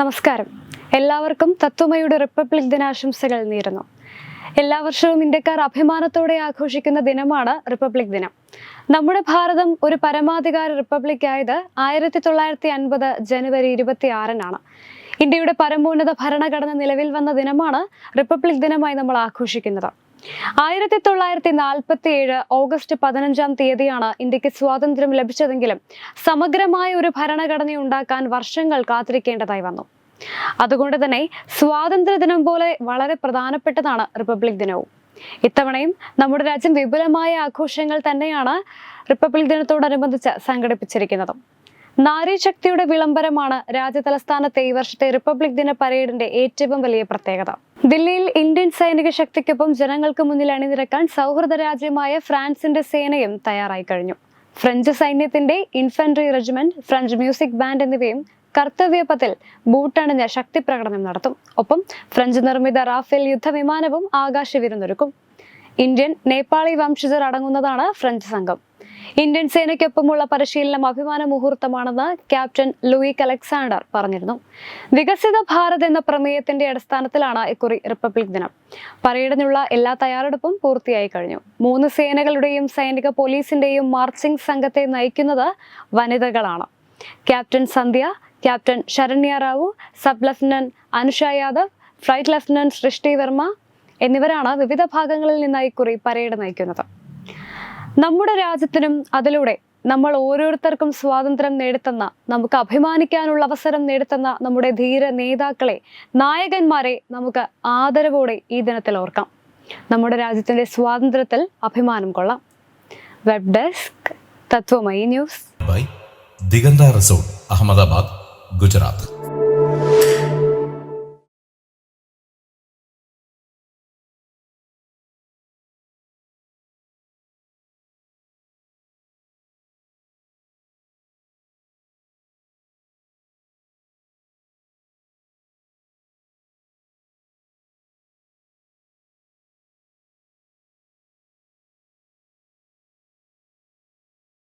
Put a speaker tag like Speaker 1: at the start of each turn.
Speaker 1: നമസ്കാരം. എല്ലാവർക്കും തത്വമയുടെ റിപ്പബ്ലിക് ദിനാശംസകൾ നേരുന്നു. എല്ലാ വർഷവും ഇന്ത്യക്കാർ അഭിമാനത്തോടെ ആഘോഷിക്കുന്ന ദിനമാണ് റിപ്പബ്ലിക് ദിനം. നമ്മുടെ ഭാരതം ഒരു പരമാധികാര റിപ്പബ്ലിക് ആയത് ആയിരത്തി തൊള്ളായിരത്തി അൻപത് ജനുവരി ഇരുപത്തി ആറിനാണ് ഇന്ത്യയുടെ പരമോന്നത ഭരണഘടന നിലവിൽ വന്ന ദിനമാണ് റിപ്പബ്ലിക് ദിനമായി നമ്മൾ ആഘോഷിക്കുന്നത്. ആയിരത്തി തൊള്ളായിരത്തി നാൽപ്പത്തി ഏഴ് ഓഗസ്റ്റ് പതിനഞ്ചാം തീയതിയാണ് ഇന്ത്യയ്ക്ക് സ്വാതന്ത്ര്യം ലഭിച്ചതെങ്കിലും സമഗ്രമായ ഒരു ഭരണഘടന ഉണ്ടാക്കാൻ വർഷങ്ങൾ കാത്തിരിക്കേണ്ടതായി വന്നു. അതുകൊണ്ട് തന്നെ സ്വാതന്ത്ര്യ ദിനം പോലെ വളരെ പ്രധാനപ്പെട്ടതാണ് റിപ്പബ്ലിക് ദിനവും. ഇത്തവണയും നമ്മുടെ രാജ്യം വിപുലമായ ആഘോഷങ്ങൾ തന്നെയാണ് റിപ്പബ്ലിക് ദിനത്തോടനുബന്ധിച്ച് സംഘടിപ്പിച്ചിരിക്കുന്നത്. നാരീശക്തിയുടെ വിളംബരമാണ് രാജ്യതലസ്ഥാനത്തെ ഈ വർഷത്തെ റിപ്പബ്ലിക് ദിന പരേഡിന്റെ ഏറ്റവും വലിയ പ്രത്യേകത. ദില്ലിയിൽ ഇന്ത്യൻ സൈനിക ശക്തിക്കൊപ്പം ജനങ്ങൾക്ക് മുന്നിൽ അണിനിരക്കാൻ സൗഹൃദ രാജ്യമായ ഫ്രാൻസിന്റെ സേനയും തയ്യാറായി കഴിഞ്ഞു. ഫ്രഞ്ച് സൈന്യത്തിന്റെ infantry regiment French music band എന്നിവയും കർത്തവ്യപഥത്തിൽ ബൂട്ടണിഞ്ഞ ശക്തി പ്രകടനം നടത്തും. ഒപ്പം ഫ്രഞ്ച് നിർമ്മിത റാഫേൽ യുദ്ധവിമാനവും ആകാശ വിരുന്നൊരുക്കും ഇന്ത്യൻ നേപ്പാളി വംശജർ അടങ്ങുന്നതാണ് ഫ്രഞ്ച് സംഘം. ഇന്ത്യൻ സേനയ്ക്കൊപ്പമുള്ള പരിശീലനം അഭിമാന മുഹൂർത്തമാണെന്ന് ക്യാപ്റ്റൻ ലൂയിക് അലക്സാണ്ടർ പറഞ്ഞിരുന്നു. വികസിത ഭാരത് എന്ന പ്രമേയത്തിന്റെ അടിസ്ഥാനത്തിലാണ് ഇക്കുറി റിപ്പബ്ലിക് ദിനം. പരേഡിനുള്ള എല്ലാ തയ്യാറെടുപ്പും പൂർത്തിയായി കഴിഞ്ഞു. മൂന്ന് സേനകളുടെയും സൈനിക പോലീസിന്റെയും മാർച്ചിംഗ് സംഘത്തെ നയിക്കുന്നത് വനിതകളാണ്. Captain Sandhya captain Saranya Rao sub lieutenant Anusha Yadav flight lieutenant Srishti Varma എന്നിവരാണ് വിവിധ ഭാഗങ്ങളിൽ നിന്നായി കുറി പരേഡ് നയിക്കുന്നത്. നമ്മുടെ രാജ്യത്തിനും അതിലൂടെ നമ്മൾ ഓരോരുത്തർക്കും സ്വാതന്ത്ര്യം നേടിത്തന്ന നമുക്ക് അഭിമാനിക്കാനുള്ള അവസരം നേടിത്തന്ന നമ്മുടെ ധീര നേതാക്കളെ നായകന്മാരെ നമുക്ക് ആദരവോടെ ഈ ദിനത്തിൽ ഓർക്കാം. നമ്മുടെ രാജ്യത്തിന്റെ സ്വാതന്ത്ര്യത്തിൽ അഭിമാനം കൊള്ളാം. Web desk Tattvamayi news
Speaker 2: by Diganta resort Ahmedabad Gujarat